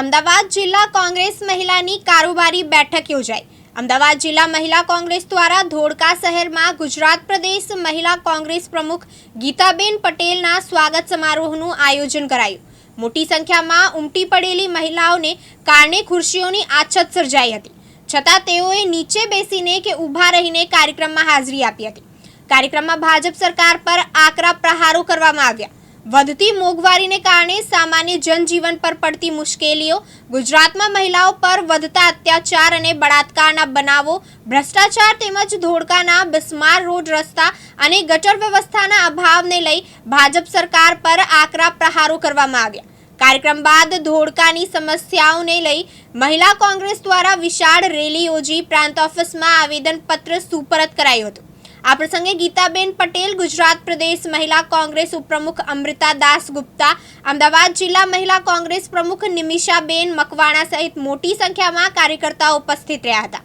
અમદાવાદ જિલ્લા કોંગ્રેસ મહિલાની કારોબારી બેઠક યોજાઈ. અમદાવાદ જિલ્લા મહિલા કોંગ્રેસ દ્વારા ધોળકા શહેરમાં ગુજરાત પ્રદેશ મહિલા કોંગ્રેસ પ્રમુખ ગીતાબેન પટેલના સ્વાગત સમારોહનું આયોજન કરાયું. મોટી સંખ્યામાં ઉમટી પડેલી મહિલાઓને કારણે ખુરશીઓની આછત સર્જાઈ હતી. છતાં તેઓએ નીચે બેસીને કે ઊભા રહીને કાર્યક્રમમાં હાજરી આપી હતી. કાર્યક્રમમાં ભાજપ સરકાર પર આકરા પ્રહારો કરવામાં આવ્યા. વધતી મોંઘવારીને કારણે સામાન્ય જનજીવન પર પડતી મુશ્કેલીઓ, ગુજરાતમાં મહિલાઓ પર વધતા અત્યાચાર અને બળાત્કારના બનાવો, ભ્રષ્ટાચાર તેમજ ધોળકાના બિસ્માર રોડ રસ્તા અને ગટર વ્યવસ્થાના અભાવને લઈ ભાજપ સરકાર પર આકરા પ્રહારો કરવામાં આવ્યા. કાર્યક્રમ બાદ ધોળકાની સમસ્યાઓને લઈ મહિલા કોંગ્રેસ દ્વારા વિશાળ રેલી યોજી પ્રાંત ઓફિસમાં આવેદનપત્ર સુપરત કરાયું હતું. આ પ્રસંગે ગીતાબેન પટેલ, ગુજરાત પ્રદેશ મહિલા કોંગ્રેસ ઉપપ્રમુખ અમૃતા દાસ ગુપ્તા, અમદાવાદ જિલ્લા મહિલા કોંગ્રેસ પ્રમુખ નિમિષાબેન મકવાણા સહિત મોટી સંખ્યામાં કાર્યકર્તાઓ ઉપસ્થિત રહ્યા હતા.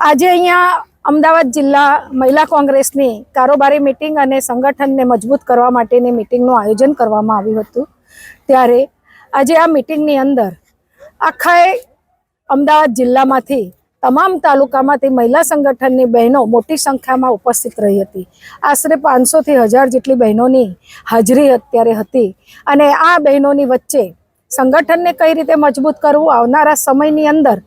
આજે અહીંયા અમદાવાદ જિલ્લા મહિલા કોંગ્રેસની કારોબારી મિટિંગ અને સંગઠનને મજબૂત કરવા માટેની મિટિંગનું આયોજન કરવામાં આવ્યું હતું. ત્યારે આજે આ મિટિંગની અંદર આખા અમદાવાદ જિલ્લામાંથી તમામ તાલુકામાંથી મહિલા સંગઠનની બહેનો મોટી સંખ્યામાં ઉપસ્થિત રહી હતી. આશરે પાંચસોથી હજાર જેટલી બહેનોની હાજરી અત્યારે હતી અને આ બહેનોની વચ્ચે સંગઠનને કઈ રીતે મજબૂત કરવું આવનારા સમયની અંદર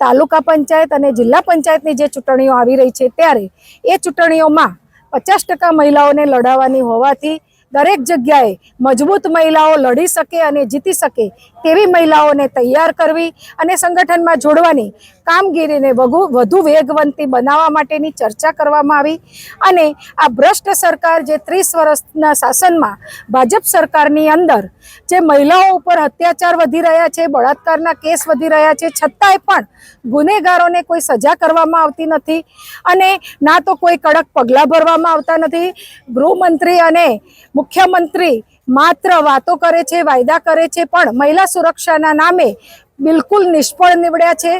તાલુકા પંચાયત અને જિલ્લા પંચાયતની જે ચૂંટણીઓ આવી રહી છે ત્યારે એ ચૂંટણીઓમાં પચાસ ટકા મહિલાઓને લડાવવાની હોવાથી દરેક જગ્યાએ મજબૂત મહિલાઓ લડી શકે અને જીતી શકે તેવી મહિલાઓને તૈયાર કરવી અને સંગઠનમાં જોડવાની કામગીરીને વધુ વધુ વેગવંતી બનાવવા માટેની ચર્ચા કરવામાં આવી અને આ ભ્રષ્ટ સરકાર જે ત્રીસ વર્ષના શાસનમાં ભાજપ સરકારની અંદર જે મહિલાઓ ઉપર અત્યાચાર વધી રહ્યા છે, બળાત્કારના કેસ વધી રહ્યા છે, છતાંય પણ ગુનેગારોને કોઈ સજા કરવામાં આવતી નથી અને ના તો કોઈ કડક પગલાં ભરવામાં આવતા નથી. ગૃહમંત્રી અને મુખ્યમંત્રી માત્ર વાતો કરે છે, વાયદા કરે છે, પણ મહિલા સુરક્ષાના નામે બિલકુલ નિષ્ફળ નીવડ્યા છે.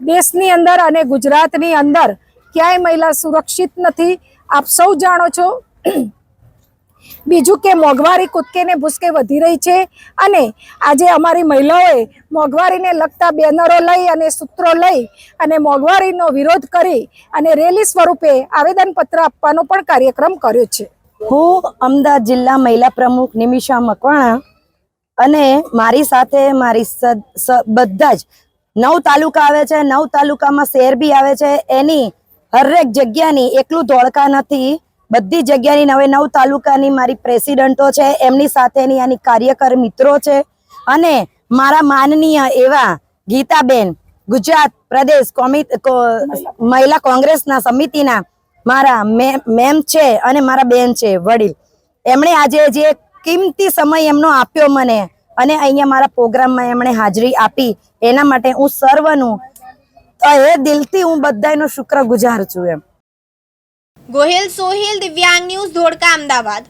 દેશની અંદર અને ગુજરાતની અંદર ક્યાંય મહિલા સુરક્ષિત નથી. આપ સૌ જાણો છો. બીજું કે મોંઘવારી કૂદકે ને ભૂસકે વધી રહી છે અને આજે અમારી મહિલાઓએ મોંઘવારીને લગતા બેનરો લઈ અને સૂત્રો લઈ અને મોંઘવારીનો વિરોધ કરી અને રેલી સ્વરૂપે આવેદનપત્ર આપવાનો પણ કાર્યક્રમ કર્યો છે. હું અમદાવાદ જિલ્લા મહિલા પ્રમુખ નિમિષા મકવાણા અને મારી સાથે મારી બધા જ નવ તાલુકા આવે છે, નવ તાલુકામાં શહેર બી આવે છે. એની હરેક જગ્યાની એકલું ધોળકા નથી. બધી જગ્યાની નવે નવ તાલુકાની મારી પ્રેસિડન્ટો છે, એમની સાથેની આની કાર્યકર મિત્રો છે. અને મારા માનનીય એવા ગીતાબેન, ગુજરાત પ્રદેશ કોમિ- મહિલા કોંગ્રેસના સમિતિના મારા મેમ છે અને મારા બેન છે, વડીલ. એમણે આજે જે કિંમતી સમય એમનો આપ્યો મને અને અહીંયા મારા પ્રોગ્રામમાં એમણે હાજરી આપી. એના માટે હું સર્વનું એ દિલથી હું બધાનો શુક્રગુજાર છું એમ. ગોહિલ સોહિલ દિવ્યાંગ ન્યૂઝ ધોળકા, અમદાવાદ.